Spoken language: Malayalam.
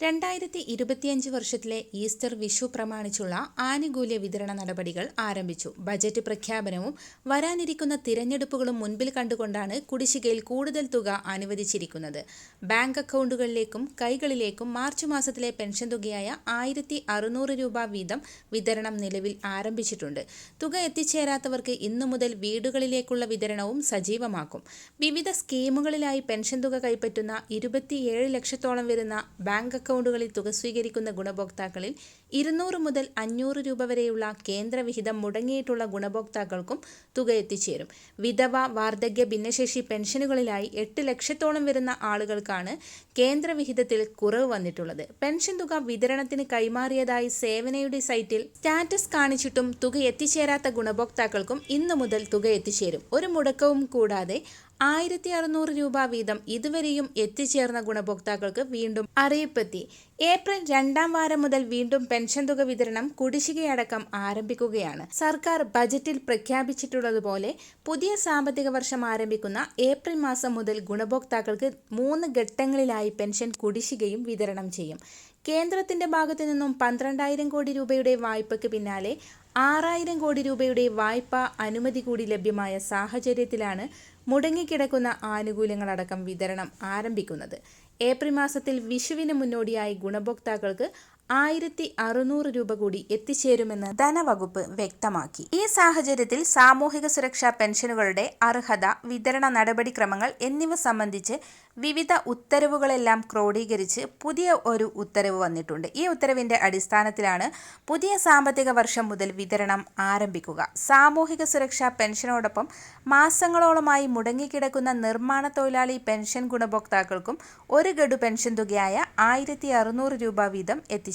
രണ്ടായിരത്തി ഇരുപത്തിയഞ്ച് വർഷത്തിലെ ഈസ്റ്റർ വിഷു പ്രമാണിച്ചുള്ള ആനുകൂല്യ വിതരണ നടപടികൾ ആരംഭിച്ചു. ബജറ്റ് പ്രഖ്യാപനവും വരാനിരിക്കുന്ന തിരഞ്ഞെടുപ്പുകളും മുൻപിൽ കണ്ടുകൊണ്ടാണ് കുടിശ്ശികയിൽ കൂടുതൽ തുക അനുവദിച്ചിരിക്കുന്നത്. ബാങ്ക് അക്കൗണ്ടുകളിലേക്കും കൈകളിലേക്കും മാർച്ച് മാസത്തിലെ പെൻഷൻ തുകയായ ആയിരത്തി അറുന്നൂറ് രൂപ വീതം വിതരണം നിലവിൽ ആരംഭിച്ചിട്ടുണ്ട്. തുക എത്തിച്ചേരാത്തവർക്ക് ഇന്നു മുതൽ വീടുകളിലേക്കുള്ള വിതരണവും സജീവമാക്കും. വിവിധ സ്കീമുകളിലായി പെൻഷൻ തുക കൈപ്പറ്റുന്ന ഇരുപത്തിയേഴ് ലക്ഷത്തോളം വരുന്ന ബാങ്ക് അക്കൗണ്ടുകളിൽ തുക സ്വീകരിക്കുന്ന ഗുണഭോക്താക്കളിൽ ഇരുന്നൂറ് മുതൽ അഞ്ഞൂറ് രൂപ വരെയുള്ള കേന്ദ്രവിഹിതം മുടങ്ങിയിട്ടുള്ള ഗുണഭോക്താക്കൾക്കും തുക എത്തിച്ചേരും. വിധവ വാർദ്ധക്യ ഭിന്നശേഷി പെൻഷനുകളിലായി എട്ട് ലക്ഷത്തോളം വരുന്ന ആളുകൾക്കാണ് കേന്ദ്രവിഹിതത്തിൽ കുറവ് വന്നിട്ടുള്ളത്. പെൻഷൻ തുക വിതരണത്തിന് കൈമാറിയതായി സേവനയുടെ സൈറ്റിൽ സ്റ്റാറ്റസ് കാണിച്ചിട്ടും തുക എത്തിച്ചേരാത്ത ഗുണഭോക്താക്കൾക്കും ഇന്നു മുതൽ തുക എത്തിച്ചേരും. ഒരു മുടക്കവും കൂടാതെ ആയിരത്തി അറുന്നൂറ് രൂപ വീതം ഇതുവരെയും എത്തിച്ചേർന്ന ഗുണഭോക്താക്കൾക്ക് വീണ്ടും അറിയിപ്പെത്തി. ഏപ്രിൽ രണ്ടാം വാരം മുതൽ വീണ്ടും പെൻഷൻ തുക വിതരണം കുടിശ്ശികയടക്കം ആരംഭിക്കുകയാണ്. സർക്കാർ ബജറ്റിൽ പ്രഖ്യാപിച്ചിട്ടുള്ളതുപോലെ പുതിയ സാമ്പത്തിക വർഷം ആരംഭിക്കുന്ന ഏപ്രിൽ മാസം മുതൽ ഗുണഭോക്താക്കൾക്ക് മൂന്ന് ഘട്ടങ്ങളിലായി പെൻഷൻ കുടിശ്ശികയും വിതരണം ചെയ്യും. കേന്ദ്രത്തിന്റെ ഭാഗത്തു നിന്നും പന്ത്രണ്ടായിരം കോടി രൂപയുടെ വായ്പയ്ക്ക് പിന്നാലെ ആറായിരം കോടി രൂപയുടെ വായ്പ അനുമതി കൂടി ലഭ്യമായ സാഹചര്യത്തിലാണ് മുടങ്ങിക്കിടക്കുന്ന ആനുകൂല്യങ്ങളടക്കം വിതരണം ആരംഭിക്കുന്നത്. ഏപ്രിൽ മാസത്തിൽ വിഷുവിന് മുന്നോടിയായി ഗുണഭോക്താക്കൾക്ക് ആയിരത്തി അറുന്നൂറ് രൂപ കൂടി എത്തിച്ചേരുമെന്ന് ധനവകുപ്പ് വ്യക്തമാക്കി. ഈ സാഹചര്യത്തിൽ സാമൂഹിക സുരക്ഷാ പെൻഷനുകളുടെ അർഹത വിതരണ നടപടിക്രമങ്ങൾ എന്നിവ സംബന്ധിച്ച് വിവിധ ഉത്തരവുകളെല്ലാം ക്രോഡീകരിച്ച് പുതിയ ഒരു ഉത്തരവ് വന്നിട്ടുണ്ട്. ഈ ഉത്തരവിന്റെ അടിസ്ഥാനത്തിലാണ് പുതിയ സാമ്പത്തിക വർഷം മുതൽ വിതരണം ആരംഭിക്കുക. സാമൂഹിക സുരക്ഷാ പെൻഷനോടൊപ്പം മാസങ്ങളോളമായി മുടങ്ങിക്കിടക്കുന്ന നിർമ്മാണ തൊഴിലാളി പെൻഷൻ ഗുണഭോക്താക്കൾക്കും ഒരു ഗഡു പെൻഷൻ തുകയായ ആയിരത്തി രൂപ വീതം